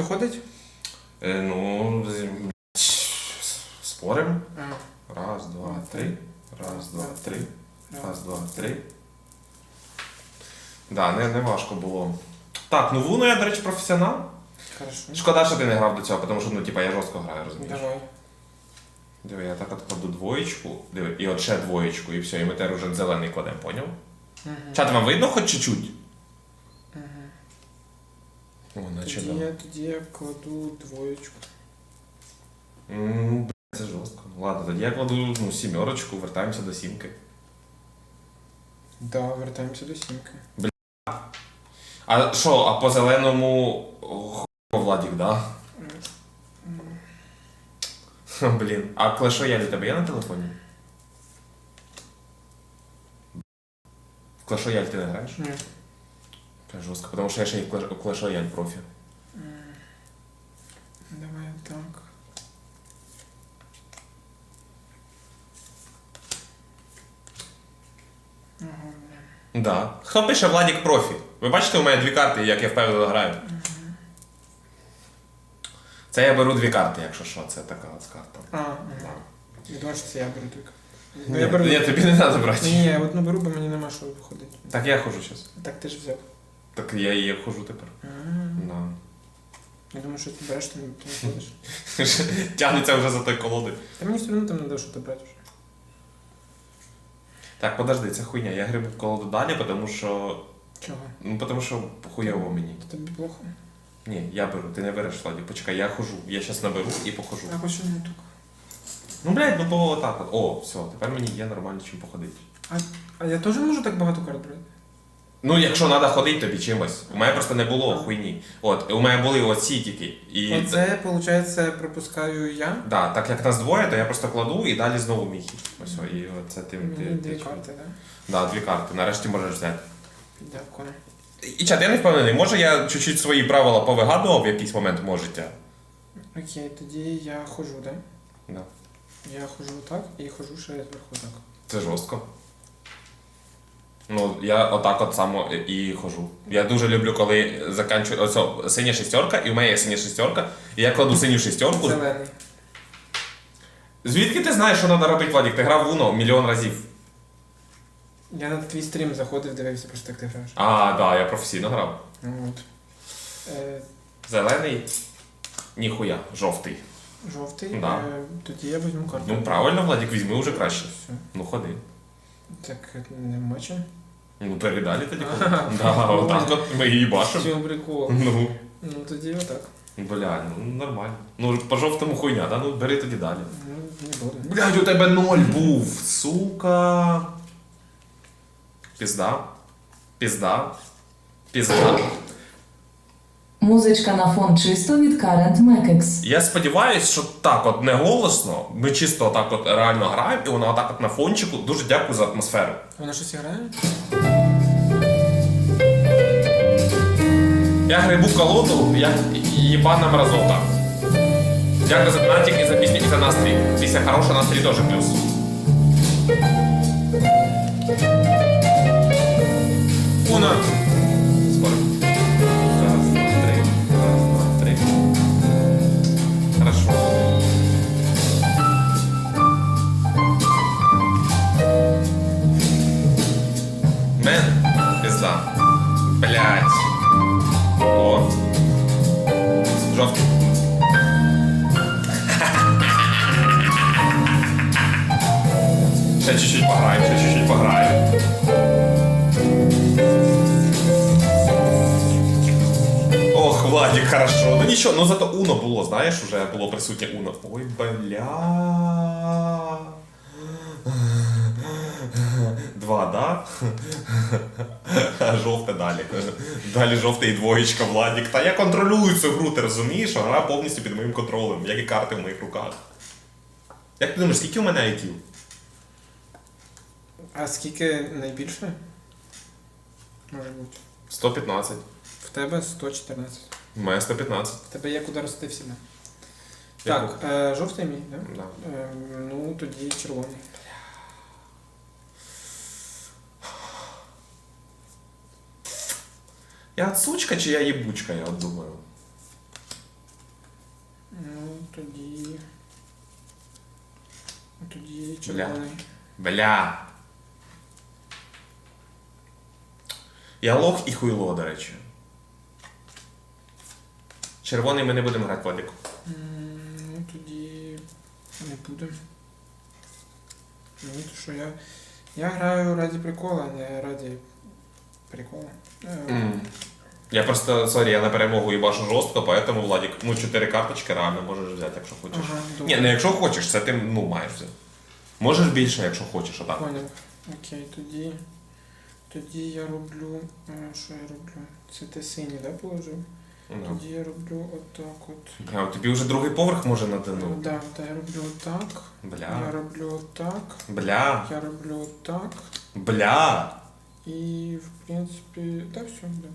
Хто ходить? Е, ну, спорим. Раз, два, три. Раз, два, три. Раз, два, три. Да, не, не важко було. Так, ну Вуно я, до речі, професіонал. хорошо. Шкода, що ти не грав до цього, тому що ну, типа, я жорстко граю, розумієш? Давай. Диви, я так от кладу двоєчку, диви, і от ще двоєчку, і все, і ми тепер уже зелений кладемо, поняв? Угу. Чат, вам видно хоч чуть-чуть? О, наче Тоді, да. я, тоді я кладу двоєчку. М, бля, Це жорстко. Ну, Ладно, тоді я кладу ну, сімерочку, вертаємося до сімки. Да, вертаємося до сімки. А що, а по зеленому хуй Владік, да? Блін, а Clash Royale у тебе є на телефоні? В Clash Royale ти не граєш? Ні. Це жорстко, тому що я ще й в Clash Clash Royale профі. Давай так. Ага. Да. Хто пише Владік профі? Ви бачите, у мене дві карти, як я впевнено граю. Це я беру дві карти, якщо що, це така от карта. А, ага. Да. Я думаю, що це я беру тільки. Ну, Ні, я беру. ні, тобі не треба брати. Ні, я одну беру, бо мені нема що виходити. Так я хожу зараз. Так ти ж взяв. Так я і хожу тепер. Да. Я думаю, що ти береш, ти не ти не ходиш. Тягнеться вже за той колоди. Та мені все одно там не дав, що ти брати вже. Так, подожди, це хуйня. Я грибу в колоду далі, тому що. Чого? Ну, тому що хуйово мені. То тобі плохо? Ні, я беру, ти не береш Владі. Почекай, я хожу. Я зараз наберу і похожу. А хочу не так. Ну, блядь, ну бо отак от. О, все, тепер мені є нормально чим походити. А я теж можу так багато карт брати? Ну, якщо треба ходити тобі чимось. У мене просто не було хуйні. От, у мене були оці тільки. І Оце, виходить, пропускаю я. Да, так як нас двоє, то я просто кладу і далі знову мій. Ось, о, і оце ти. ти, Мені дві ти- карти, так? Да, да, дві карти. Нарешті можеш взяти. Дякую. І чат, я не впевнений, може я чуть-чуть свої правила повигадував в якийсь момент мого життя. Окей, тоді я ходжу, так? Да. Я ходжу так і ходжу ще зверху так. Це жорстко. Ну, я отак от само і хожу. Я дуже люблю, коли заканчую. Оцо, синя шестерка, і у мене є синя шестерка, і я кладу синю шестерку. Зелений. Звідки ти знаєш, що треба робити, Владик? Ти грав в Uno мільйон разів. Я на твій стрім заходив, дивився просто як ти граєш. А, да, я професійно грав. Ну, От. Е, Зелений. Ніхуя, жовтий. жовтий. Да. Е, тоді я візьму карту. Ну правильно, Владик, візьми вже краще. Все. Ну ходи. Так, нема чим. Ну передалі тоді. ходи. Ага. Да, отак от ми її бачимо. Чого прикол? Ну, Ну тоді отак. блядь, ну нормально. Ну по жовтому хуйня, да? Ну бери тоді далі. Ну, не буду. Блядь, у тебе ноль був, сука. Пізда. Пізда. Пізда. Музичка на фон чисто від Current Mekex. Я сподіваюся, що так от не голосно, ми чисто так от реально граємо, і воно отак от на фончику. Дуже дякую за атмосферу. Вона щось грає? Я грибу колоду, як їбана мразота. Дякую за донатик і за пісню, і за настрій. Пісня хороша, настрій теж плюс. Було, знаєш, вже було присутнє Уно. Ой, бля. Два, да? А жовте далі. Далі жовте і двоєчка Владік. Та я контролюю цю гру, ти розумієш, що гра повністю під моїм контролем, як і карти в моїх руках. Як ти думаєш, скільки у мене IQ? А скільки найбільше? Може бути. 115. В тебе 114. У мене 115. Тебе є куди рости всіда. Яку? Так, е, жовтий мій, так? Да. Е, ну, тоді червоний. Я сучка чи я єбучка, я от думаю. тоді. Тоді червоний. Бля. Я лох і хуйло, до речі. Червоний ми не будемо грати Владик. М, Ну тоді не будемо. Ні, то що я. Я граю раді прикола, а не раді прикола. Е, М. Я просто, сорі, я на перемогу їбашу жорстко, поэтому Владик, ну, чотири карточки реально можеш взяти, якщо хочеш. Ага, Ні, ну якщо хочеш, це ти ну, маєш взяти. Можеш більше, якщо хочеш, отак. Понял. Окей, тоді. Тоді я роблю. е, Що я роблю? Це ти синій, да, положив? Ну. Тоді я роблю отак от. Бля, тобі вже другий поверх може Ну, натягнути. да, да, я роблю отак. Бля. Я роблю отак. Бля. Я роблю отак. Бля. І в принципі. Та все, да.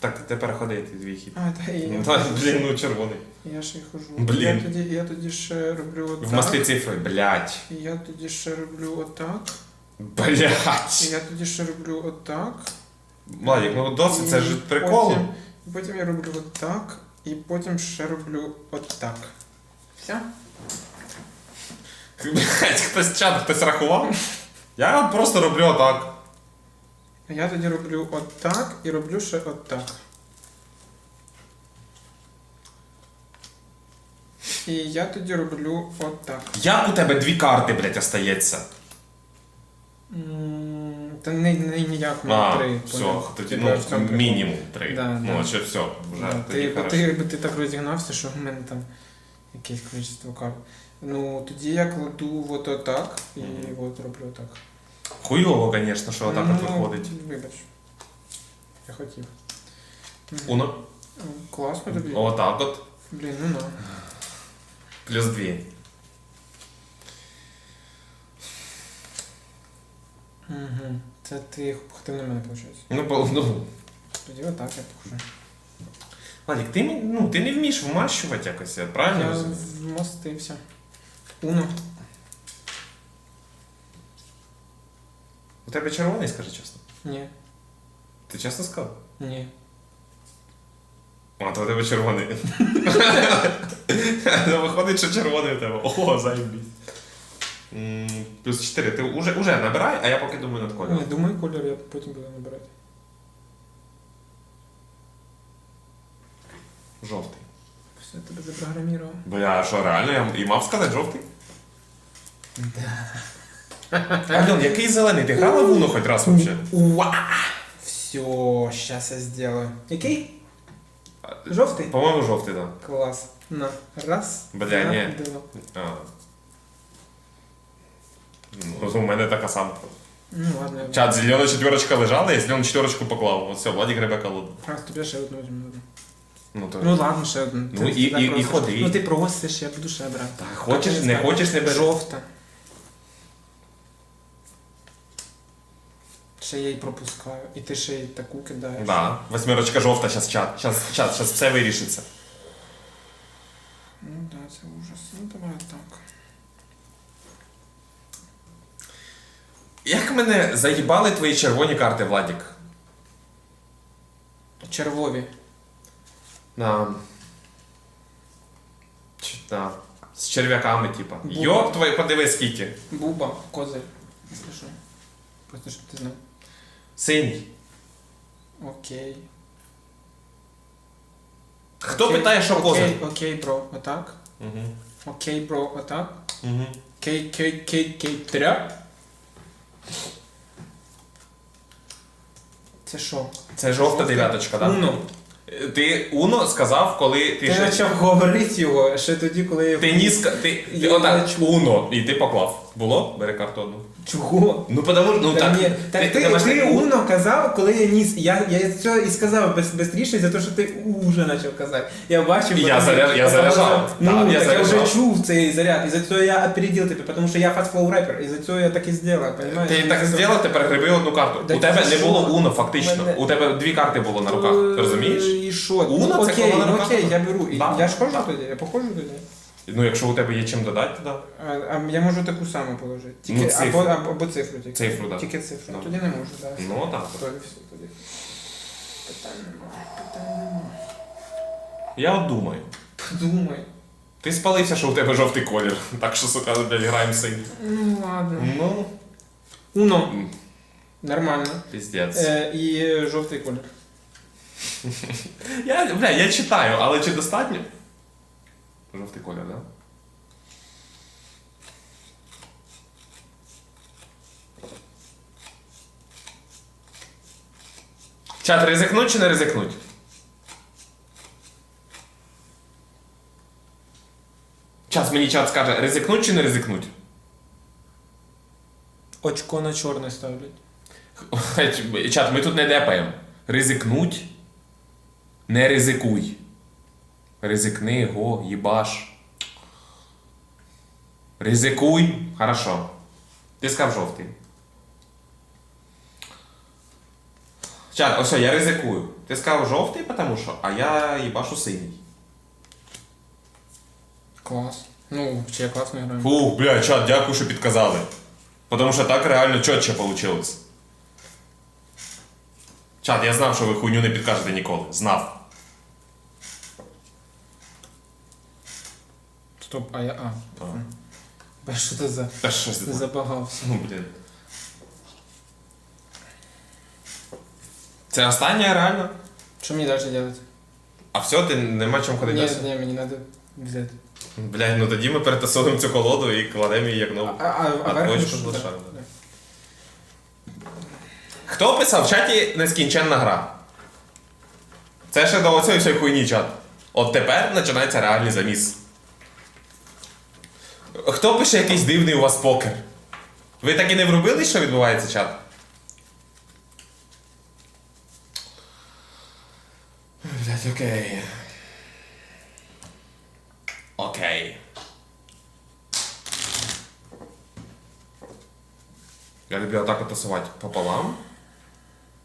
Так, тепер ходи, ти твій хід. А, та і я, Ну, та, блін, ну червоний. я ще й хожу. Блін. Я тоді, я тоді ще роблю отак. В маслі цифри, блять. І я тоді ще роблю отак. І Блять. я тоді ще роблю отак. Владик, ну досить, це ж прикол. Потім, потім я роблю отак, і потім ще роблю отак. Все? Блять, хтось чат, хтось рахував. Я просто роблю отак. А я тоді роблю отак і роблю ще отак. І я тоді роблю отак. Як у тебе дві карти, блять, остається? М, Та не, не ніяк А, три. все, тоді ну, мінімум три. Да, ну, да. чи все, вже Да, тоді ти, ти, бо ти так розігнався, що в мене там якесь количество карт. Ну, тоді я кладу от отак і Мгм. от роблю так. Хуйово, звісно, що отак от Ну, виходить. Вибач. Я хотів. Уно. Класно тобі. Отак от. Блін, ну на. Плюс дві. Угу. Це ти хотів на мене, виходить. Ну, по- ну. Тоді отак я похожу. Владик, ти, ну, ти не вмієш вмащувати якось, я правильно Я розумію? вмостився. Уно. У тебе червоний, скажи чесно. Ні. Ти чесно сказав? Ні. А, то у тебе червоний. Ну, Виходить, що червоний у тебе. Ого, заєбісь. Плюс 4. Ти уже, уже набирай, а я поки думаю над кольором. думаю, кольор я потім буду набирати. Жовтий. Все, тебе запрограмував. Бля, а що, реально? Я і мав сказати жовтий? Альон, який зелений? Ти грала в Уно хоч раз вообще? Уа! Все, сейчас я сделаю. Який? Жовтий? По-моєму, жовтий, так. Клас. На. Раз. Бля, два, ні. два. А. Ну, у мене така сама. Ну ладно, я Чат, зелена четверочка лежала, я зелену четверочку поклав. От все, Владик гребе колоду. Раз, тобі ще одну візьму. Ну, то... Ну ладно, ще одну. Ну, Ти і- і- і просиш. ходи. Ну ти просиш, я буду ще брати. Так, хочеш, не хочеш, не бери. Жовта. Ще я й пропускаю. І ти ще й таку кидаєш. Да, восьмерочка жовта, зараз чат. Щас, чат, щас все вирішиться. Ну да, це ужас. Ну давай так. Як мене заїбали твої червоні карти, Владік? Червові. На... Чи, да. З черв'яками, типа. Буба. Йоп, твої, подиви скільки. Буба, козир. Якщо що. Просто щоб ти знав. Синій. Окей. Хто Окей, питає, що козир? Окей, окей, бро, отак. Угу. Окей, бро, отак. Угу. Кей, кей, кей, кей, тря. Це що? Це жовта дев'яточка, так? Ну. Ти Уно сказав, коли ти, Ти ще... почав говорити його ще тоді, коли я... Ти ніс... Ти, ти Я отак, чув. Уно, і ти поклав. Було? Бери карту одну. Чого? Ну, потому ну Та так. ні, так ти, ти так, умно казав, коли я ніс. Я, я це і сказав без, бистріше за те, що ти уже почав казати. Я бачив. Я заряд- я заряджав. Ну, Так, я так я заряджав. вже чув цей заряд. І за цього я опередив тебе, тому що я fast flow рэпер, і за цього я так і зробив? Ти так зробив, тепер гриби одну карту. Да У тебе не було Уно, фактично. Мене- У тебе дві карти було на руках. Ти розумієш? І що? Уно це окей, коли на ну руках окей, я беру. Да, я ж хожу тоді, я походжу тоді. Ну, якщо у тебе є чим додати, то да. А, а я можу таку саму положити. Тільки, Ну, цифру. або, або, або цифру тільки. Цифру, да. Тільки цифру. Да. Тоді не можу, так. Ну так. Тоді все, тоді. Питань немає, питань немає. Я от думаю. Подумай. Ти спалився, що у тебе жовтий колір. Так що, сука, блядь, граємо синій. Ну ладно. Ну, Уно. Нормально. піздець. Е, і жовтий колір. Я, бля, я читаю, але чи достатньо? Жовтий колір, да? Чат, ризикнуть чи не ризикнуть? Час мені чат скаже, ризикнуть чи не ризикнуть? Очко на чорне ставлять. Чат, ми тут не депаємо. Ризикнуть. Не ризикуй. Ризикни, го, їбаш. Ризикуй. Хорошо. Ти сказав жовтий. Чат, ось я ризикую. Ти сказав жовтий, тому що, а я їбашу синій. Клас. Ну, ще класно граємо. Фух, бля, чат, дякую, що підказали. Потому що так реально чотче вийшло. Чат, я знав, що ви хуйню не підкажете ніколи. Знав. Стоп, а я. А. А. Що ти за. Та що це? Забагався. Ну, блін. Це останнє реально? Що мені далі робити? А все, ти нема чим ходити Ні, ні, мені треба взяти. Блядь, ну тоді ми перетасовуємо цю колоду і кладемо її як нову. а, а, А точку що? залишаємо, Да. Хто писав в чаті нескінченна гра? Це ще до оцієї всієї хуйні чат. От тепер починається реальний заміс. Хто пише якийсь дивний у вас покер? Ви так і не врубились, що відбувається чат? Блять, окей. Окей. Я люблю атаку тасувати пополам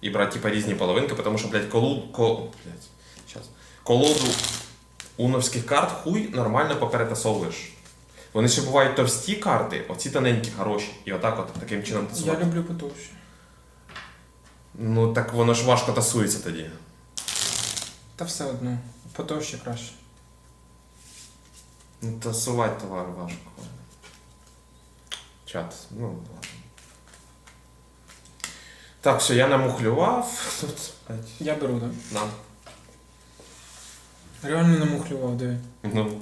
і брати типа різні половинки, тому що, блядь, колоду. Ко... Блядь. Колоду уновських карт хуй нормально поперетасовуєш. Вони ще бувають товсті карти, оці тоненькі, хороші. І отак от таким чином Я люблю потовще. Ну так воно ж важко тасується тоді. Та все одно. Потовще краще. Ну, тасувати товар важко. Чат, ну ладно. Так, все, я намухлював. Тут, блядь, Я беру, так? на. Реально намухлював, диви. Ну.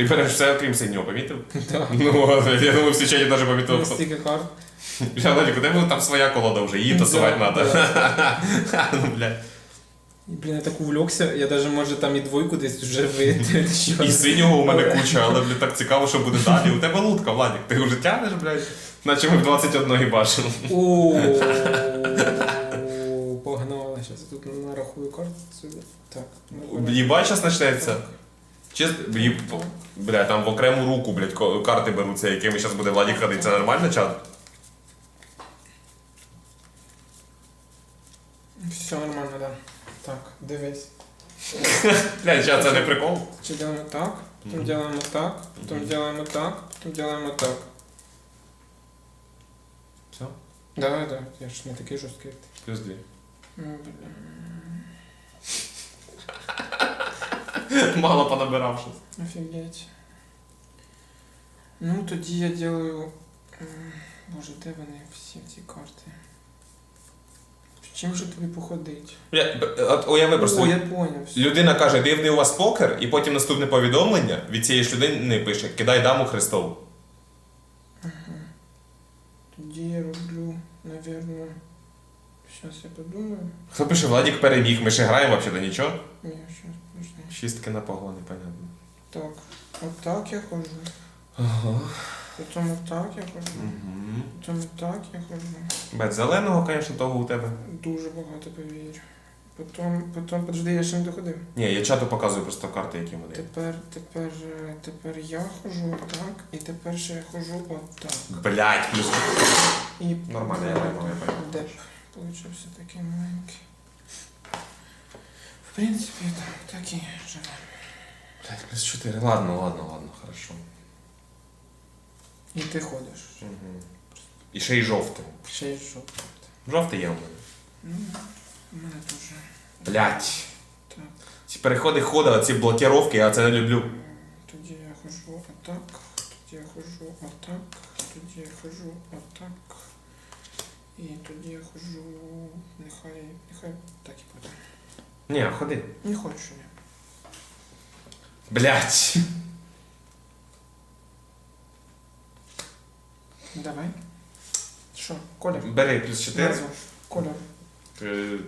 Ти береш все, окрім синього, помітив? Так. Ну, я думаю, всі чаті навіть помітили. Стільки карт. Бля, Владик, у тебе там своя колода вже, її тасувати Да, треба. Ну, блядь. Блін, я так увлекся, я даже може там і двойку десь вже витрачу. І синього у мене куча, але блядь, так цікаво, що буде далі. У тебе лутка, Владик, ти вже тягнеш, блядь. Наче ми в 21 бачимо. О, погнала. Зараз тут нарахую карт собі. Так. ну, Їбать, зараз почнеться. Чесно, їб... бля, там в окрему руку, блядь, ко- карти беруться, якими зараз буде Владик ходити. Це нормально, чат? Все нормально, да. Так, дивись. Блядь, чат, це не прикол. Чи делаємо так, потім делаємо так, потім делаємо так, потім делаємо так. Все? Да, да, я ж не такий жорсткий. Плюс дві. Ну, бля. Мало понабирав щось. Офігеть. Ну, тоді я делаю. м, Боже, де вони всі ці карти? Чим же тобі походить? Бля, б- от уяви просто. О, я поняв. Людина каже, дивний у вас покер, і потім наступне повідомлення від цієї ж людини пише Кидай даму Христову. Тоді я роблю, напевно. Зараз я подумаю. Хто пише Владік переміг, ми ще граємо взагалі нічого? Ні, подожди. Шістки на погони, понятно. Так, отак я ходжу. Ага. Потім отак я ходжу. Угу. Потім отак я ходжу. Без зеленого, звісно, того у тебе. Дуже багато повір. Потім, потім, подожди, я ще не доходив. Ні, я чату показую просто карти, які вони. Тепер, тепер, е, тепер я ходжу отак, і тепер ще я ходжу отак. Блять, плюс. І Нормально, я пойму, я пойму. Деп получився такий маленький. В принципі, так, так і живе. Блять, плюс 4. Ладно, ладно, ладно, хорошо. І ти ходиш. Угу. І ще й жовтим. Ще й жовтий. Жовтий є у мене. Ну, у мене теж. Блять. Так. Ці переходи хода, ці блокіровки, я це не люблю. Тоді я хожу отак, тоді я хожу отак, тоді я хожу отак. І тоді я хожу. Нехай. Нехай так і буде. Ні, ходи. Не хочу я. Блять. Давай. Що? Колір? Бери плюс 4. Назву. Колір. Е,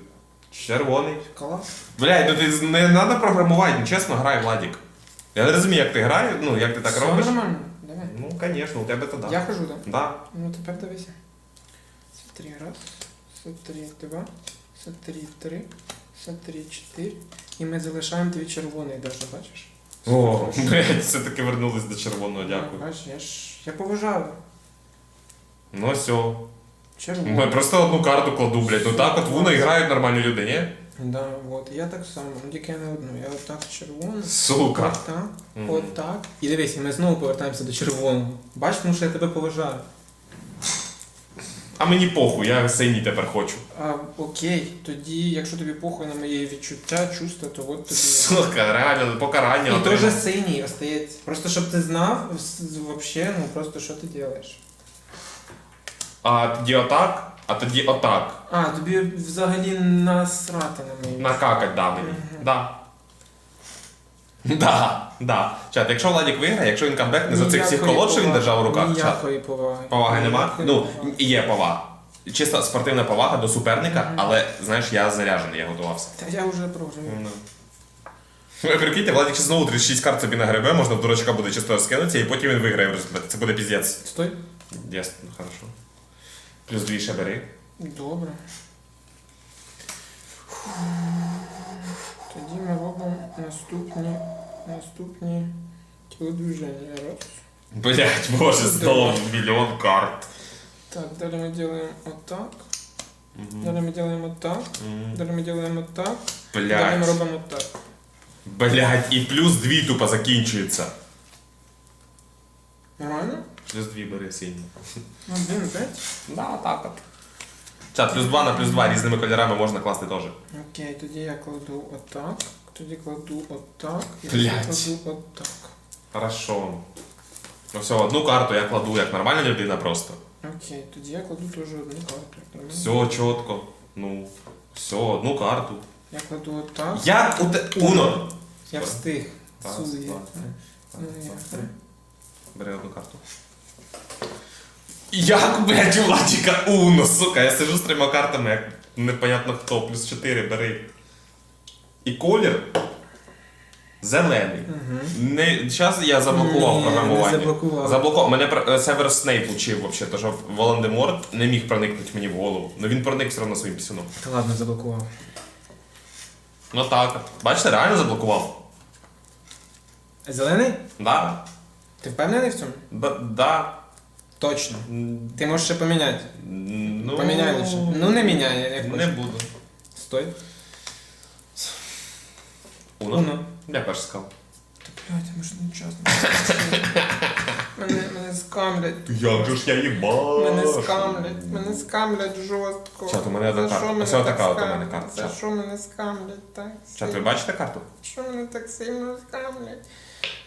Червоний. Клас. Блядь, ну ти з- не треба програмувати, ну чесно, грай, Владик. Я не розумію, як ти граєш, ну як ти так Все робиш. нормально. Давай. Ну, звісно, у тебе то да. Я хожу, так? Да. Ну тепер дивися. Смотри, раз, смотри, два, смотри, три, смотри, чотири. І ми залишаємо твій червоний даже, бачиш? О, блядь, все-таки вернулись до червоного, дякую. Бачиш, я ж я поважаю. Ну все. Червоний. Я просто одну карту кладу, блядь. Ну так от в Уно грають нормальні люди, ні? Да, от. Я так само, ну тільки я не одну. Я отак червоний. Сука. Отак, Мгм. отак. І дивись, і ми знову повертаємося до червоного. Бачиш, тому що я тебе поважаю. А мені похуй, я синій тепер хочу. А, окей, тоді, якщо тобі похуй на мої відчуття, чувства, то от тобі. Сука, реально, покарання І отримав. теж синій остається. Просто щоб ти знав, взагалі, ну просто що ти робиш. А тоді отак, а тоді отак. А, тобі взагалі насрати на мої. Накакать да мені. Мгм. Да. Да, да. Чат, якщо Владик виграє, якщо він камбекне за цих всіх Ніякої колод, що він поваги- держав у руках, чат. Ніякої поваги. Поваги нема. Ніякої Ну, поваги. є повага. Чисто спортивна повага до суперника, але знаєш, я заряджений, я готувався. Та я вже програю. Ну. Ви прикиньте, Владик ще знову 36 карт собі нагребе, можна в дурачка буде чисто скинутися, і потім він виграє в результаті. Це буде піздець. Стой. Ясно, ну хорошо. Плюс дві ще бери. Добре. Тоді ми робимо наступні, наступні телодвиження. Раз. Блять, боже, знову мільйон карт. Так, далі ми робимо отак. Мгм. Далі ми робимо отак. Мгм. Далі ми робимо отак. Далі ми Блять. робимо так. Блять, і плюс дві тупо закінчується. Нормально? Плюс дві бери сині. Один, п'ять. Да, так от. Чат, плюс два на плюс два різними кольорами можна класти теж. Окей, тоді я кладу отак. Тоді кладу отак. І Блядь. кладу отак. Хорошо. Ну все, одну карту я кладу як нормальна людина просто. Окей, тоді я кладу теж одну карту. як нормально. Все чітко. Ну, все, одну карту. Я кладу отак. Як у те. Уно! Я встиг. Раз, Сує. два, три. Ну, я- два, три. Бери одну карту. Як, блядь, у Владіка Уно, сука, я сижу з трьома картами, як непонятно хто, плюс 4 бери. І колір зелений. Угу. Не, зараз я заблокував Ні, програмування. не заблокував. Заблокував. Мене про- е, Северус Снейп учив вообще, то що Волан-де-Морт не міг проникнути мені в голову. Ну він проник все одно своїм пісюном. Та ладно, заблокував. Ну так. Бачите, реально заблокував. Зелений? Да. Ти впевнений в цьому? Да. да. Точно. Ти можеш ще поміняти. Ну, Поміняй лише. Ну не міняй, я не Не буду. Стой. Уно. Уно. Я перший сказав. Та блядь, ми ж не чесно. Мене, мене скамлять. Як же ж я їбаш. Мене скамлять, мене скамлять жорстко. Чат, у мене одна За карта. що мене Ось так така от у скамлять? мене карта, За чат. що мене скамлять так? Чат, ви сильно? бачите карту? Що мене так сильно скамлять?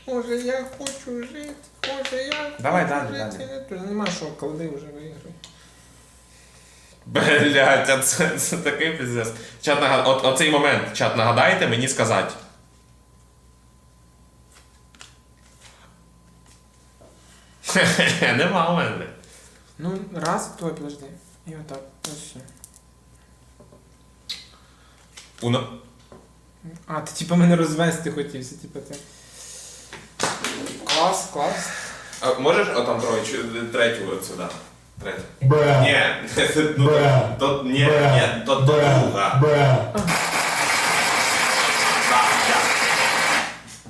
Може я хочу жити, може я Давай хочу далі, жити. далі. Тут нема що, клади вже виграй. Блять, а це, це такий піздець. Чат нагад... От, оцей момент, чат, нагадайте мені сказати. Нема у мене. Ну, раз, той, подожди. І отак. Ось все. Уно. А, ти типа мене розвести хотівся, типа ти. Клас, клас. А, можеш отам троєчу, третю сюди. Третю. Bruh. Ні, ну, Бра. то, ні, ні, то, то друга. Bruh.